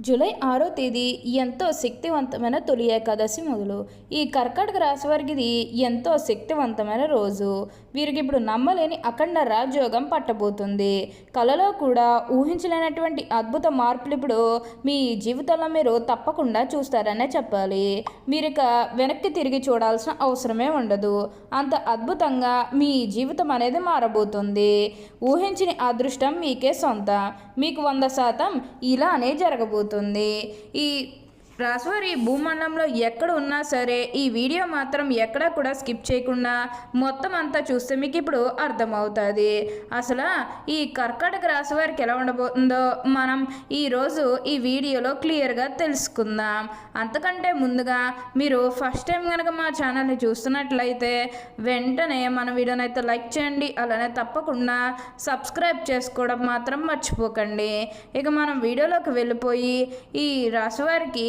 July ఆరో తేదీ ఎంతో శక్తివంతమైన తొలి ఏకాదశి మొదలు. ఈ కర్కాటక రాశి వారికి ఇది ఎంతో శక్తివంతమైన రోజు. వీరికి ఇప్పుడు నమ్మలేని అఖండ రాజయోగం పట్టబోతుంది. కలలో కూడా ఊహించలేనటువంటి అద్భుత మార్పులు ఇప్పుడు మీ జీవితంలో మీరు తప్పకుండా చూస్తారనే చెప్పాలి. మీరు ఇక వెనక్కి తిరిగి చూడాల్సిన అవసరమే ఉండదు. అంత అద్భుతంగా మీ జీవితం అనేది మారబోతుంది. ఊహించిన అదృష్టం మీకే సొంత. మీకు వంద శాతం ఇలానే జరగబోతుంది. ఈ రాశివారి భూమండలంలో ఎక్కడ ఉన్నా సరే ఈ వీడియో మాత్రం ఎక్కడా కూడా స్కిప్ చేయకుండా మొత్తం అంతా చూస్తే మీకు ఇప్పుడు అర్థమవుతుంది. అసలు ఈ కర్కాటక రాశి వారికి ఎలా ఉండబోతుందో మనం ఈరోజు ఈ వీడియోలో క్లియర్గా తెలుసుకుందాం. అంతకంటే ముందుగా మీరు ఫస్ట్ టైం కనుక మా ఛానల్ని చూస్తున్నట్లయితే వెంటనే మన వీడియోని అయితే లైక్ చేయండి అలానే తప్పకుండా సబ్స్క్రైబ్ చేసుకోవడం మాత్రం మర్చిపోకండి. ఇక మనం వీడియోలోకి వెళ్ళిపోయి ఈ రాశివారికి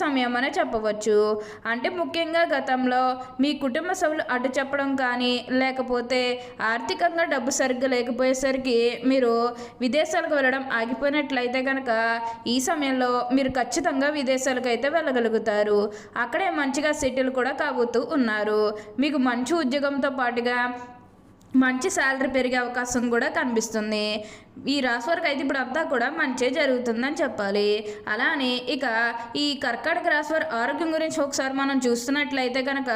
సమయం అనే చెప్పవచ్చు. అంటే ముఖ్యంగా గతంలో మీ కుటుంబ సభ్యులు అడ్డు చెప్పడం కానీ లేకపోతే ఆర్థికంగా డబ్బు సరిగ్గా లేకపోయేసరికి మీరు విదేశాలకు వెళ్ళడం ఆగిపోయినట్లయితే కనుక ఈ సమయంలో మీరు ఖచ్చితంగా విదేశాలకు అయితే వెళ్ళగలుగుతారు. అక్కడే మంచిగా సెటిల్ కూడా కాబోతూ ఉన్నారు. మీకు మంచి ఉద్యోగంతో పాటుగా మంచి శాలరీ పెరిగే అవకాశం కూడా కనిపిస్తుంది. ఈ రాశి వారికి అయితే ఇప్పుడు అంతా కూడా మంచి జరుగుతుందని చెప్పాలి. అలానే ఇక ఈ కర్కాటక రాశి వారి ఆరోగ్యం గురించి ఒకసారి మనం చూస్తున్నట్లయితే కనుక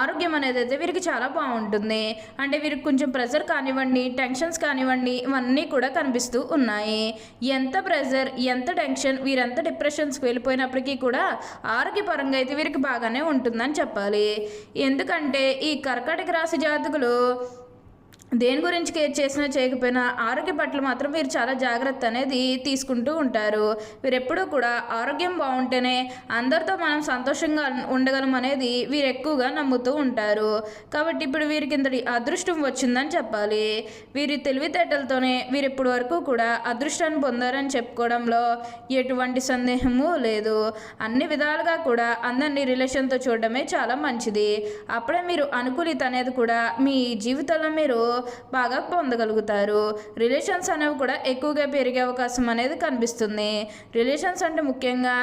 ఆరోగ్యం అనేది అయితే వీరికి చాలా బాగుంటుంది. అంటే వీరికి కొంచెం ప్రెషర్ కానివ్వండి టెన్షన్స్ కానివ్వండి ఇవన్నీ కూడా కనిపిస్తూ ఉన్నాయి. ఎంత ప్రెషర్ ఎంత టెన్షన్ వీరంత డిప్రెషన్స్కి వెళ్ళిపోయినప్పటికీ కూడా ఆరోగ్యపరంగా అయితే వీరికి బాగానే ఉంటుందని చెప్పాలి. ఎందుకంటే ఈ కర్కాటక రాశి జాతకులు దేని గురించి కేర్ చేసినా చేయకపోయినా ఆరోగ్య పట్ల మాత్రం వీరు చాలా జాగ్రత్త అనేది తీసుకుంటూ ఉంటారు. వీరు ఎప్పుడూ కూడా ఆరోగ్యం బాగుంటేనే అందరితో మనం సంతోషంగా ఉండగలం అనేది వీరు ఎక్కువగా నమ్ముతూ ఉంటారు. కాబట్టి ఇప్పుడు వీరికి ఇంతటి అదృష్టం వచ్చిందని చెప్పాలి. వీరి తెలివితేటలతోనే వీరు ఇప్పటి వరకు కూడా అదృష్టాన్ని పొందారని చెప్పుకోవడంలో ఎటువంటి సందేహము లేదు. అన్ని విధాలుగా కూడా అందరినీ రిలేషన్తో చూడడమే చాలా మంచిది. అప్పుడే మీరు అనుకూలిత అనేది కూడా మీ జీవితంలో మీరు బాగా పొందగలుగుతారు. రిలేషన్స్ అనేవి కూడా ఎక్కువగా పెరిగే అవకాశం అనేది కనిపిస్తుంది. రిలేషన్స్ అంటే ముఖ్యంగా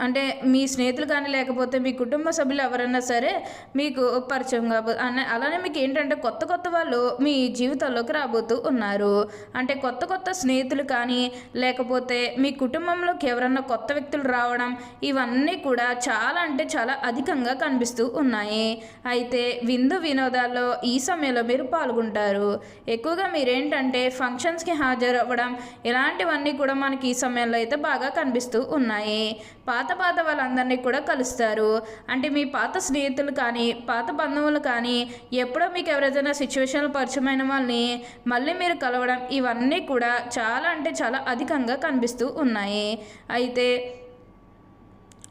అంటే మీ స్నేహితులు కానీ లేకపోతే మీ కుటుంబ సభ్యులు ఎవరైనా సరే మీకు పరిచయం కాబోతు అలానే మీకు ఏంటంటే కొత్త కొత్త వాళ్ళు మీ జీవితంలోకి రాబోతూ ఉన్నారు. అంటే కొత్త కొత్త స్నేహితులు కానీ లేకపోతే మీ కుటుంబంలోకి ఎవరన్నా కొత్త వ్యక్తులు రావడం ఇవన్నీ కూడా చాలా అంటే చాలా అధికంగా కనిపిస్తూ ఉన్నాయి. అయితే విందు వినోదాల్లో ఈ సమయంలో మీరు పాల్గొంటారు. ఎక్కువగా మీరేంటంటే ఫంక్షన్స్కి హాజరవ్వడం ఇలాంటివన్నీ కూడా మనకి ఈ సమయంలో అయితే బాగా కనిపిస్తూ ఉన్నాయి. పాత పాత వాళ్ళందరినీ కూడా కలుస్తారు. అంటే మీ పాత స్నేహితులు కానీ పాత బంధువులు కానీ ఎప్పుడో మీకు ఎవరైనా సిచ్యువేషన్లు పరిచయమైన వాళ్ళని మళ్ళీ మీరు కలవడం ఇవన్నీ కూడా చాలా అంటే చాలా అధికంగా కనిపిస్తూ ఉన్నాయి. అయితే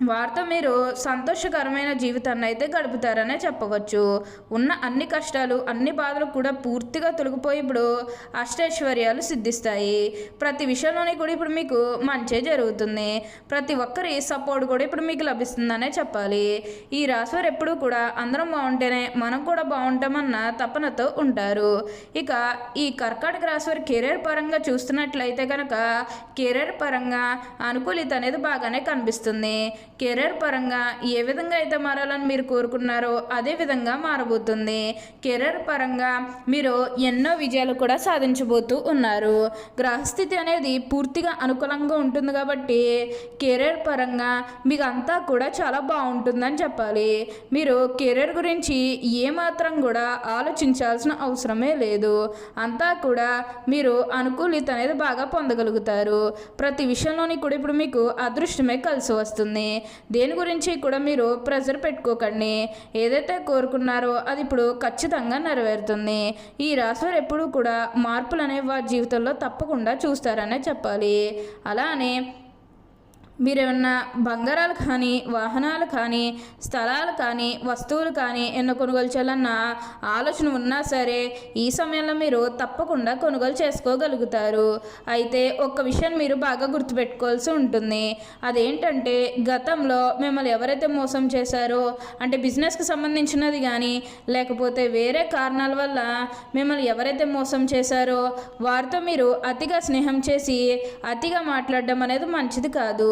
వారితో మీరు సంతోషకరమైన జీవితాన్ని అయితే గడుపుతారనే చెప్పవచ్చు. ఉన్న అన్ని కష్టాలు అన్ని బాధలు కూడా పూర్తిగా తొలగిపోయి ఇప్పుడు అష్టైశ్వర్యాలు సిద్ధిస్తాయి. ప్రతి విషయంలోని కూడా ఇప్పుడు మీకు మంచే జరుగుతుంది. ప్రతి ఒక్కరి సపోర్ట్ కూడా ఇప్పుడు మీకు లభిస్తుందనే చెప్పాలి. ఈ రాశివారు ఎప్పుడూ కూడా అందరం బాగుంటేనే మనం కూడా బాగుంటామన్న తపనతో ఉంటారు. ఇక ఈ కర్కాటక రాశివారి కెరీర్ పరంగా చూస్తున్నట్లయితే కనుక కెరీర్ పరంగా అనుకూలిత అనేది బాగానే కనిపిస్తుంది. కెరీర్ పరంగా ఏ విధంగా అయితే మారాలని మీరు కోరుకున్నారో అదే విధంగా మారబోతుంది. కెరీర్ పరంగా మీరు ఎన్నో విజయాలు కూడా సాధించబోతూ ఉన్నారు. గ్రహస్థితి అనేది పూర్తిగా అనుకూలంగా ఉంటుంది కాబట్టి కెరీర్ పరంగా మీకు అంతా కూడా చాలా బాగుంటుందని చెప్పాలి. మీరు కెరీర్ గురించి ఏమాత్రం కూడా ఆలోచించాల్సిన అవసరమే లేదు. అంతా కూడా మీరు అనుకూలిత అనేది బాగా పొందగలుగుతారు. ప్రతి విషయంలోని కూడా ఇప్పుడు మీకు అదృష్టమే కలిసి వస్తుంది. దేని గురించి కూడా మీరు ప్రెజర్ పెట్టుకోకండి. ఏదైతే కోరుకున్నారో అది ఇప్పుడు ఖచ్చితంగా నెరవేరుతుంది. ఈ రాశివారు ఎప్పుడూ కూడా మార్పులు అనేవి వారి జీవితంలో తప్పకుండా చూస్తారనే చెప్పాలి. అలానే మీరు ఏమన్నా బంగారాలు కానీ వాహనాలు కానీ స్థలాలు కానీ వస్తువులు కానీ ఎన్నో కొనుగోలు చేయాలన్న ఆలోచన ఉన్నా సరే ఈ సమయంలో మీరు తప్పకుండా కొనుగోలు చేసుకోగలుగుతారు. అయితే ఒక్క విషయం మీరు బాగా గుర్తుపెట్టుకోవాల్సి ఉంటుంది. అదేంటంటే గతంలో మిమ్మల్ని ఎవరైతే మోసం చేశారో అంటే బిజినెస్కి సంబంధించినది కానీ లేకపోతే వేరే కారణాల వల్ల మిమ్మల్ని ఎవరైతే మోసం చేశారో వారితో మీరు అతిగా స్నేహం చేసి అతిగా మాట్లాడడం అనేది మంచిది కాదు.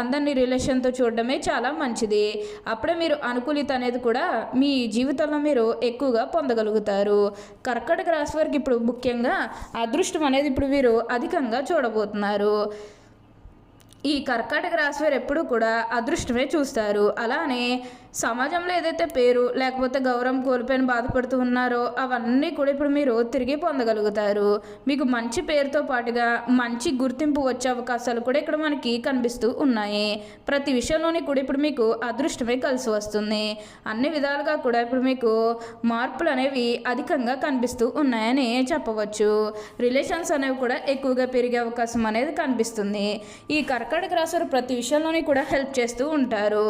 అందరినీ రిలేషన్తో చూడడమే చాలా మంచిది. అప్పుడే మీరు అనుకూలిత అనేది కూడా మీ జీవితంలో మీరు ఎక్కువగా పొందగలుగుతారు. కర్కటక రాశి వారికి ఇప్పుడు ముఖ్యంగా అదృష్టం అనేది ఇప్పుడు వీరు అధికంగా చూడబోతున్నారు. ఈ కర్కాటక రాశి వారు ఎప్పుడూ కూడా అదృష్టమే చూస్తారు. అలానే సమాజంలో ఏదైతే పేరు లేకపోతే గౌరవం కోల్పోయిన బాధపడుతూ ఉన్నారో అవన్నీ కూడా ఇప్పుడు మీరు తిరిగి పొందగలుగుతారు. మీకు మంచి పేరుతో పాటుగా మంచి గుర్తింపు వచ్చే అవకాశాలు కూడా ఇక్కడ మనకి కనిపిస్తూ ఉన్నాయి. ప్రతి విషయంలోని కూడా ఇప్పుడు మీకు అదృష్టమే కలిసి వస్తుంది. అన్ని విధాలుగా కూడా ఇప్పుడు మీకు మార్పులు అనేవి అధికంగా కనిపిస్తూ ఉన్నాయని చెప్పవచ్చు. రిలేషన్స్ అనేవి కూడా ఎక్కువగా పెరిగే అవకాశం అనేది కనిపిస్తుంది. ఈ కర్కాటక రాశి ప్రతి విషయంలోని కూడా హెల్ప్ చేస్తూ ఉంటారు.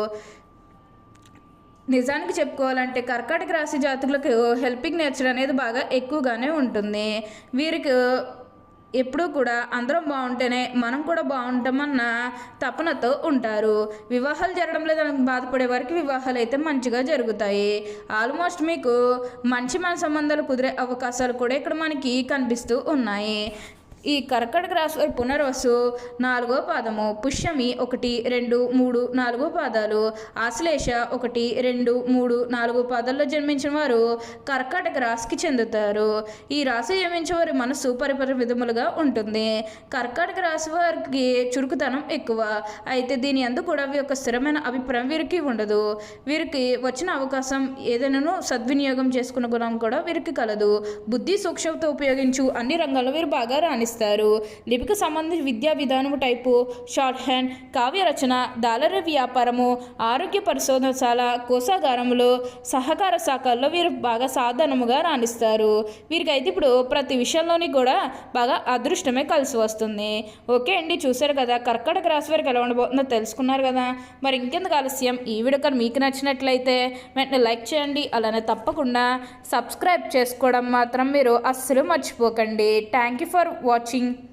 నిజానికి చెప్పుకోవాలంటే కర్కాటక రాశి జాతకులకు హెల్పింగ్ నేచర్ అనేది బాగా ఎక్కువగానే ఉంటుంది. వీరికి ఎప్పుడూ కూడా అందరం బాగుంటేనే మనం కూడా బాగుంటామన్న తపనతో ఉంటారు. వివాహాలు జరగడం లేదని బాధపడే వారికి వివాహాలు అయితే మంచిగా జరుగుతాయి. ఆల్మోస్ట్ మీకు మంచి మన సంబంధాలు కుదిరే అవకాశాలు కూడా ఇక్కడ మనకి కనిపిస్తూ ఉన్నాయి. ఈ కర్కటక రాశి వారి పునర్వసు నాలుగో పాదము పుష్యమి ఒకటి రెండు మూడు నాలుగో పాదాలు ఆశ్లేష ఒకటి రెండు మూడు నాలుగు పాదాల్లో జన్మించిన వారు కర్కాటక రాశికి చెందుతారు. ఈ రాశి జన్మించే వారి మనసు పరిపరి విధములుగా ఉంటుంది. కర్కాటక రాశి వారికి చురుకుతనం ఎక్కువ. అయితే దీని అందు కూడా వీరి యొక్క స్థిరమైన అభిప్రాయం వీరికి ఉండదు. వీరికి వచ్చిన అవకాశం ఏదైనాను సద్వినియోగం చేసుకున్న గుణం కూడా వీరికి కలదు. బుద్ధి సూక్ష్మత ఉపయోగించు అన్ని రంగాల్లో వీరు బాగా రాణిస్తారు. లిపిక సంబంధించి విద్యా విధానము టైపు షార్ట్ హ్యాండ్ కావ్య రచన డాలర్ వ్యాపారము ఆరోగ్య పరిశోధనశాల కోసాగారములు సహకార శాఖల్లో వీరు బాగా సాధనముగా రాణిస్తారు. వీరికి అయితే ఇప్పుడు ప్రతి విషయంలోని కూడా బాగా అదృష్టమే కలిసి వస్తుంది. ఓకే అండి చూశారు కదా కర్కటక రాశి వారికి ఎలా ఉండబోతుందో తెలుసుకున్నారు కదా. మరి ఇంకెందుకు ఆలస్యం? ఈ వీడియో కానీ మీకు నచ్చినట్లయితే వెంటనే లైక్ చేయండి అలానే తప్పకుండా సబ్స్క్రైబ్ చేసుకోవడం మాత్రం మీరు అస్సలు మర్చిపోకండి. Thank you for watching Potim